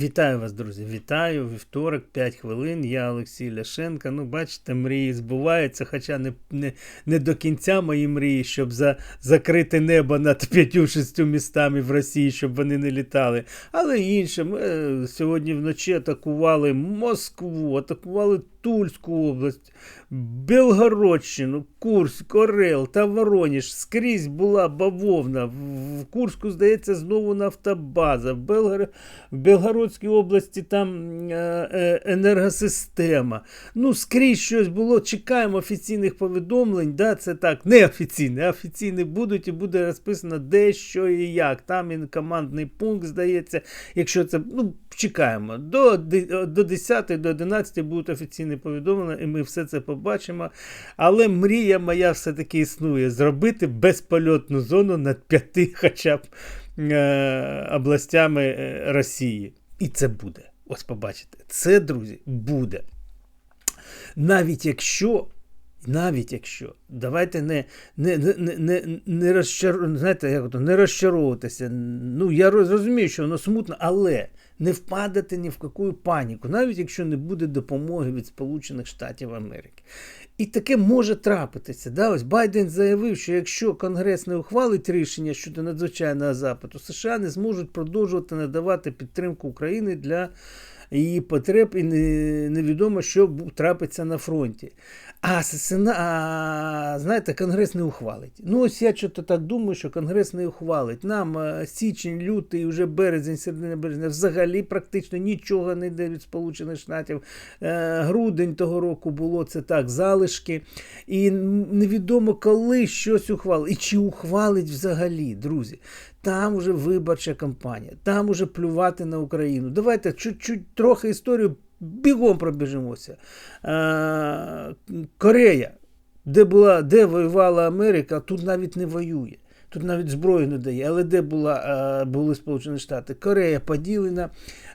Вітаю вас, друзі! Вітаю! Вівторок, 5 хвилин. Я Олексій Ляшенко. Ну, бачите, мрії збуваються, хоча не не, не до кінця мої мрії, щоб за, закрити небо над п'ятью-шістю містами в Росії, щоб вони не літали. Але інше, ми сьогодні вночі атакували Москву, атакували Тульську область, Белгородщину, Курськ, Орел та Вороніж. Скрізь була бавовна. В Курську, здається, знову нафтобаза. В, Белгор... в Белгородській області там е, е, енергосистема. Ну, скрізь щось було. Чекаємо офіційних повідомлень. Да, Це так, не офіційне, офіційні будуть і буде розписано де, що і як. Там і командний пункт, здається. Якщо це, ну, чекаємо. До, до 10, до 11 будуть офіційні повідомлення, і ми все це побачимо. Але мрія моя все-таки існує: зробити безпольотну зону над п'яти хоча б е, областями е, Росії. І це буде. Ось побачите. Це, друзі, буде. Навіть якщо. Навіть якщо, давайте не не, не, не, не, розчар... знаєте, як то, не розчаровуватися. Ну, я розумію, що воно смутно, але не впадати ні в яку паніку, навіть якщо не буде допомоги від Сполучених Штатів Америки. І таке може трапитися. Да? Ось Байден заявив, що якщо Конгрес не ухвалить рішення щодо надзвичайного запиту, США не зможуть продовжувати надавати підтримку України для її потреб, і невідомо, що трапиться на фронті. А, а знаєте, Конгрес не ухвалить. Ну, ось я чого так думаю, що Конгрес не ухвалить. Нам січень, лютий, вже березень, середина березня взагалі практично нічого не йде від Сполучених Штатів. Е, грудень того року було це так, залишки. І невідомо, коли щось ухвалить. І чи ухвалить взагалі, друзі. Там уже виборча кампанія, там уже плювати на Україну. Давайте чуть-чуть трохи історію бігом пробіжимося. А, Корея, де була, де воювала Америка, тут навіть не воює. Тут навіть зброю не дає, але де була, були Сполучені Штати? Корея поділена,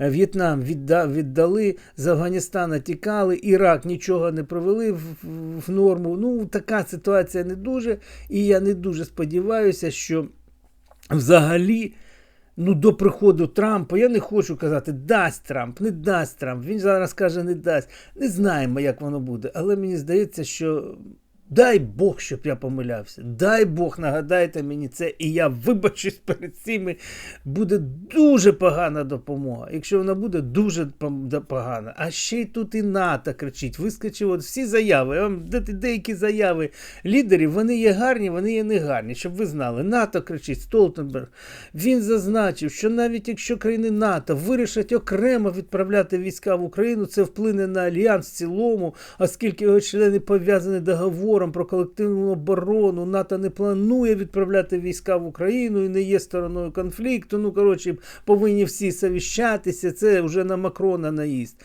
В'єтнам віддали, з Афганістана тікали, Ірак нічого не провели в норму. Ну, така ситуація не дуже. І я не дуже сподіваюся, що взагалі ну, до приходу Трампа, я не хочу казати, дасть Трамп, не дасть Трамп. Він зараз каже, не дасть. Не знаємо, як воно буде. Але мені здається, що Дай Бог, щоб я помилявся. Дай Бог, нагадайте мені це, і я вибачусь перед цими. Буде дуже погана допомога. Якщо вона буде дуже погана. А ще й тут і НАТО кричить. Вискочив от всі заяви. Я вам деякі заяви лідерів, вони є гарні, вони є не гарні. Щоб ви знали, НАТО кричить, Столтенберг. Він зазначив, що навіть якщо країни НАТО вирішать окремо відправляти війська в Україну, це вплине на альянс в цілому, оскільки його члени пов'язані договором договором про колективну оборону НАТО не планує відправляти війська в Україну і не є стороною конфлікту. Ну, коротше, повинні всі совіщатися. Це вже на Макрона наїзд.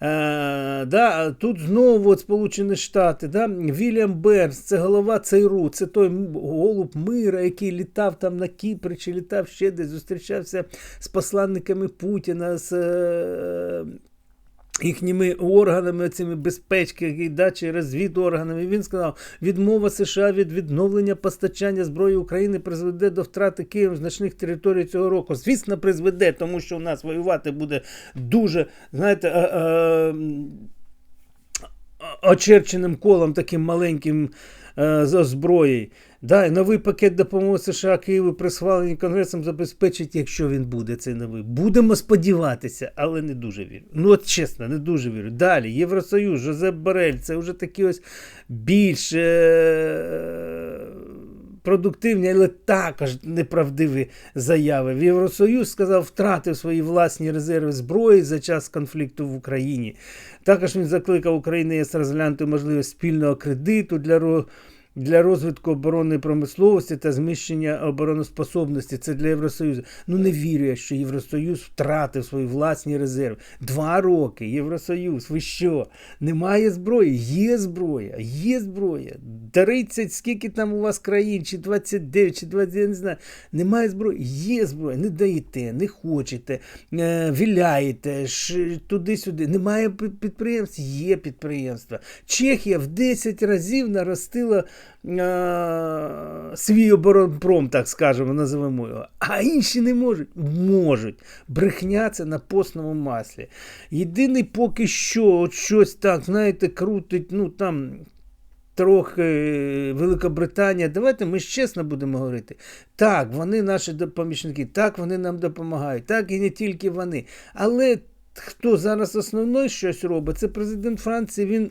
Е, да, Тут знову от Сполучені Штати, да, Вільям Бернс, це голова ЦРУ, це той голуб мира, який літав там на Кіпрі, чи літав ще десь, зустрічався з посланниками Путіна. з... Е, їхніми органами, цими безпечки, да, чи розвідорганами. Він сказав, відмова США від відновлення постачання зброї України призведе до втрати Києва значних територій цього року. Звісно, призведе, тому що у нас воювати буде дуже, знаєте, а, а, очерченим колом таким маленьким а, зброєю. Да, новий пакет допомоги США Києву при схваленні Конгресом забезпечить, якщо він буде цей новий. Будемо сподіватися, але не дуже вірю. Ну, от чесно, не дуже вірю. Далі, Євросоюз, Жозеп Борель, це вже такі ось більш е- продуктивні, але також неправдиві заяви. В Євросоюз сказав, втратив свої власні резерви зброї за час конфлікту в Україні. Також він закликав Україну розглянути можливість спільного кредиту для для розвитку оборонної промисловості та зміщення обороноспособності. Це для Євросоюзу. Ну не вірю я, що Євросоюз втратив свої власні резерви. Два роки Євросоюз. Ви що? Немає зброї? Є зброя, є зброя. 30, скільки там у вас країн, чи 29, чи 20, я не знаю. Немає зброї, є зброя. Не даєте, не хочете, е, віляєте туди-сюди. Немає підприємств, є підприємства. Чехія в 10 разів наростила е, свій оборонпром, так скажемо, називаємо його. А інші не можуть. Можуть. Брехня це на постному маслі. Єдиний поки що от щось так, знаєте, крутить, ну там. Трохи Великобританія, давайте ми ж чесно будемо говорити. Так, вони наші помічники, так вони нам допомагають, так і не тільки вони. Але хто зараз основний щось робить, це президент Франції. Він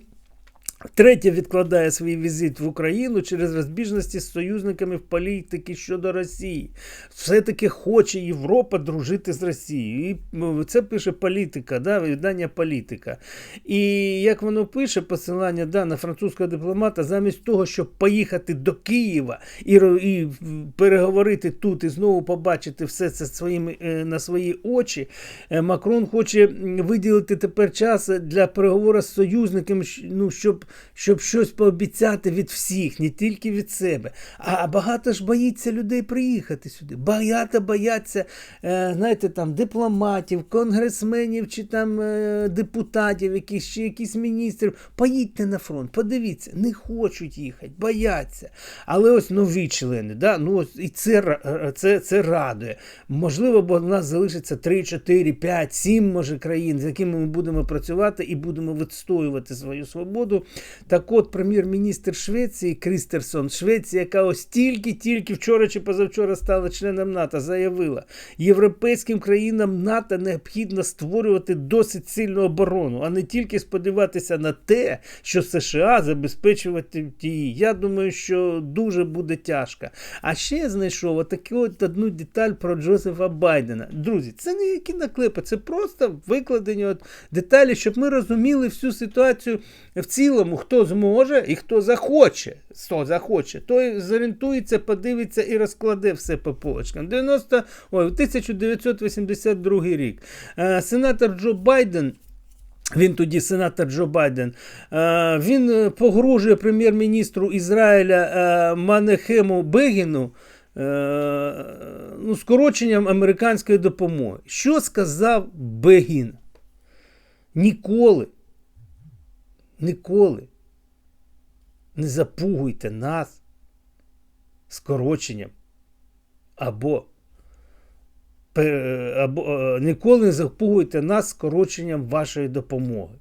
Третє відкладає свій візит в Україну через розбіжності з союзниками в політики щодо Росії. Все-таки хоче Європа дружити з Росією. І це пише політика, да, видання політика. І як воно пише, посилання да, на французького дипломата, замість того, щоб поїхати до Києва і і переговорити тут і знову побачити все це своїми, е, на свої очі, е, Макрон хоче виділити тепер час для переговору з союзниками, ну, щоб щоб щось пообіцяти від всіх, не тільки від себе. А багато ж боїться людей приїхати сюди. Багато бояться, е, знаєте, там дипломатів, конгресменів чи там е, депутатів, якісь, чи якісь міністрів. Поїдьте на фронт, подивіться, не хочуть їхати, бояться. Але ось нові члени, да? ну ось і це це, це радує. Можливо, бо в нас залишиться 3, 4, 5, 7 може країн, з якими ми будемо працювати і будемо відстоювати свою свободу. Так от прем'єр-міністр Швеції Крістерсон, Швеція, яка ось тільки-тільки вчора чи позавчора стала членом НАТО, заявила, європейським країнам НАТО необхідно створювати досить сильну оборону, а не тільки сподіватися на те, що США забезпечувати її. Я думаю, що дуже буде тяжко. А ще я знайшов отаку от одну деталь про Джозефа Байдена. Друзі, це не які наклепи, це просто викладені от деталі, щоб ми розуміли всю ситуацію в цілому хто зможе і хто захоче, хто захоче, той зорієнтується, подивиться і розкладе все по полочкам. 90, ой, 1982 рік. Е, сенатор Джо Байден. Він тоді, сенатор Джо Байден, е, він погрожує прем'єр-міністру Ізраїля е, Манехему Бегіну ну, скороченням американської допомоги. Що сказав Бегін? Ніколи, ніколи не запугуйте нас скороченням або або е, ніколи не запугуйте нас скороченням вашої допомоги.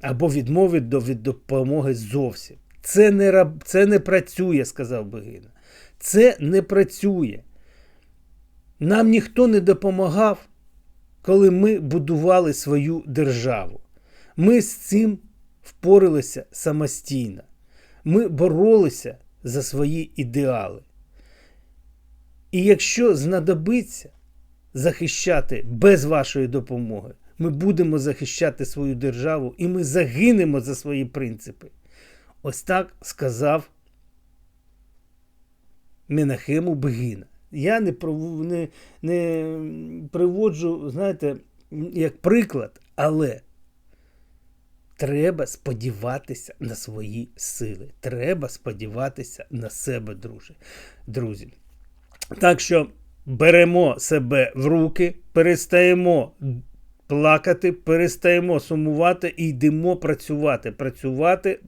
Або відмовить до від допомоги зовсім. Це не це не працює, сказав Бегина. Це не працює. Нам ніхто не допомагав, коли ми будували свою державу. Ми з цим впоралися самостійно. Ми боролися за свої ідеали. І якщо знадобиться захищати без вашої допомоги, ми будемо захищати свою державу і ми загинемо за свої принципи. Ось так сказав Менахему Бегіна. Я не не, не приводжу, знаєте, як приклад, але Треба сподіватися на свої сили. Треба сподіватися на себе, друже, друзі. Так що беремо себе в руки, перестаємо плакати, перестаємо сумувати і йдемо працювати. Працювати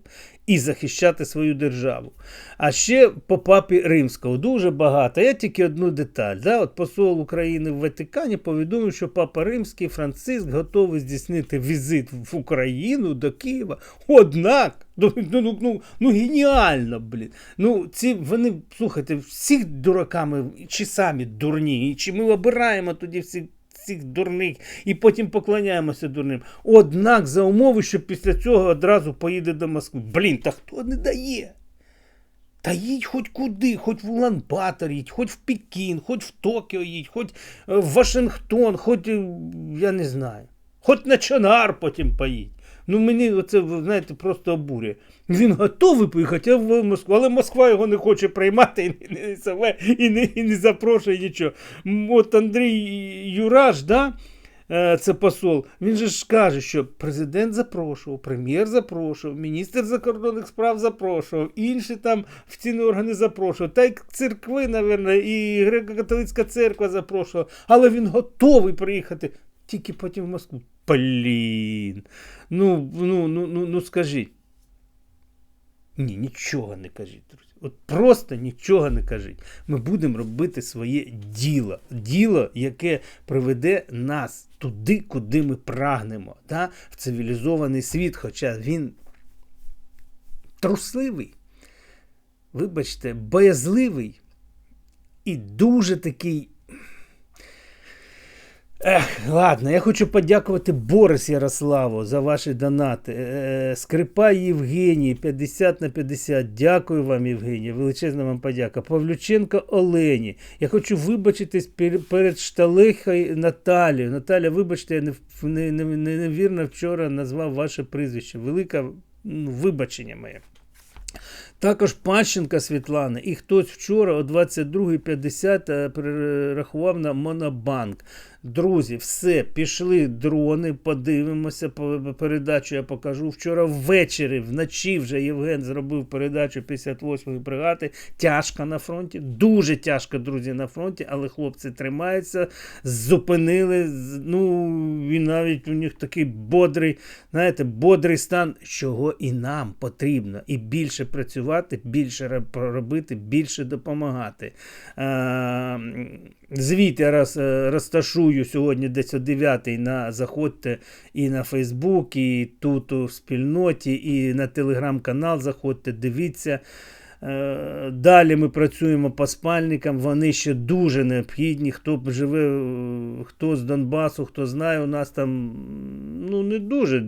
і захищати свою державу. А ще по папі римського дуже багато. Я тільки одну деталь. Да? От Посол України в Ватикані повідомив, що папа Римський Франциск готовий здійснити візит в Україну до Києва. Однак, ну ну, ну, ну геніально, блін. Ну, ці вони, слухайте, всіх дураками, чи самі дурні, чи ми обираємо тоді всіх цих дурних і потім поклоняємося дурним. Однак за умови, що після цього одразу поїде до Москви. Блін, та хто не дає? Та їдь хоч куди, хоч в Улан-Батор їдь, хоч в Пекін, хоч в Токіо їдь, хоч е, в Вашингтон, хоч е, я не знаю, хоч на Чонар потім поїдь. Ну мені оце, знаєте, просто обурює. Він готовий поїхати в Москву, але Москва його не хоче приймати і не себе, і не, і не запрошує нічого. От Андрій Юраш, да? Е, це посол, він же ж каже, що президент запрошував, прем'єр запрошував, міністр закордонних справ запрошував, інші там офіційні органи запрошував, та й церкви, мабуть, і греко-католицька церква запрошувала, але він готовий приїхати тільки потім в Москву. Блін. Ну, ну, ну, ну, ну скажіть. Ні, нічого не кажіть, друзі. От просто нічого не кажіть. Ми будемо робити своє діло. Діло, яке приведе нас туди, куди ми прагнемо, да? в цивілізований світ, хоча він трусливий, вибачте, боязливий і дуже такий. Ех, ладно, я хочу подякувати Борис Ярославу за ваші донати. Е, Скрипай Євгеній 50 на 50. Дякую вам, Євгеній. Величезна вам подяка. Павлюченко Олені. Я хочу вибачитись перед Шталихою Наталією. Наталя, вибачте, я не, не, не, невірно вчора назвав ваше прізвище. Велике ну, вибачення моє. Також Пащенка Світлана, і хтось вчора о 22.50 е, перерахував на Монобанк. Друзі, все, пішли дрони, подивимося. Передачу я покажу. Вчора ввечері, вночі вже Євген зробив передачу 58-ї бригади. Тяжко на фронті, дуже тяжко, друзі, на фронті, але хлопці тримаються, зупинили. Ну, і навіть у них такий бодрий, знаєте, бодрий стан, чого і нам потрібно. І більше працювати, більше ра- робити, більше допомагати. Е, Звіт я роз, е, розташую сьогодні десь о 9 на заходьте і на Фейсбук, і тут у спільноті, і на телеграм-канал заходьте, дивіться. Е, Далі ми працюємо по спальникам, вони ще дуже необхідні. Хто живе, хто з Донбасу, хто знає, у нас там ну, не дуже.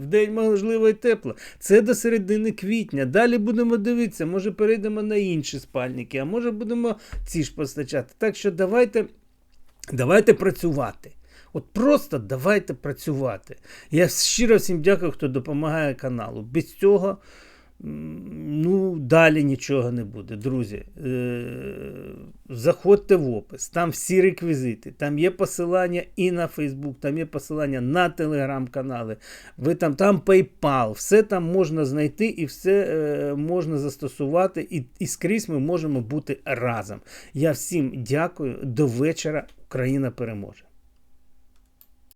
В день можливо і тепло. Це до середини квітня. Далі будемо дивитися, може перейдемо на інші спальники, а може будемо ці ж постачати. Так що давайте, давайте працювати. От просто давайте працювати. Я щиро всім дякую, хто допомагає каналу. Без цього. Ну, далі нічого не буде, друзі. Е, заходьте в опис, там всі реквізити, там є посилання і на Фейсбук, там є посилання на телеграм-канали. Ви там, там PayPal, все там можна знайти і все е, можна застосувати, і, і скрізь ми можемо бути разом. Я всім дякую. До вечора. Україна переможе.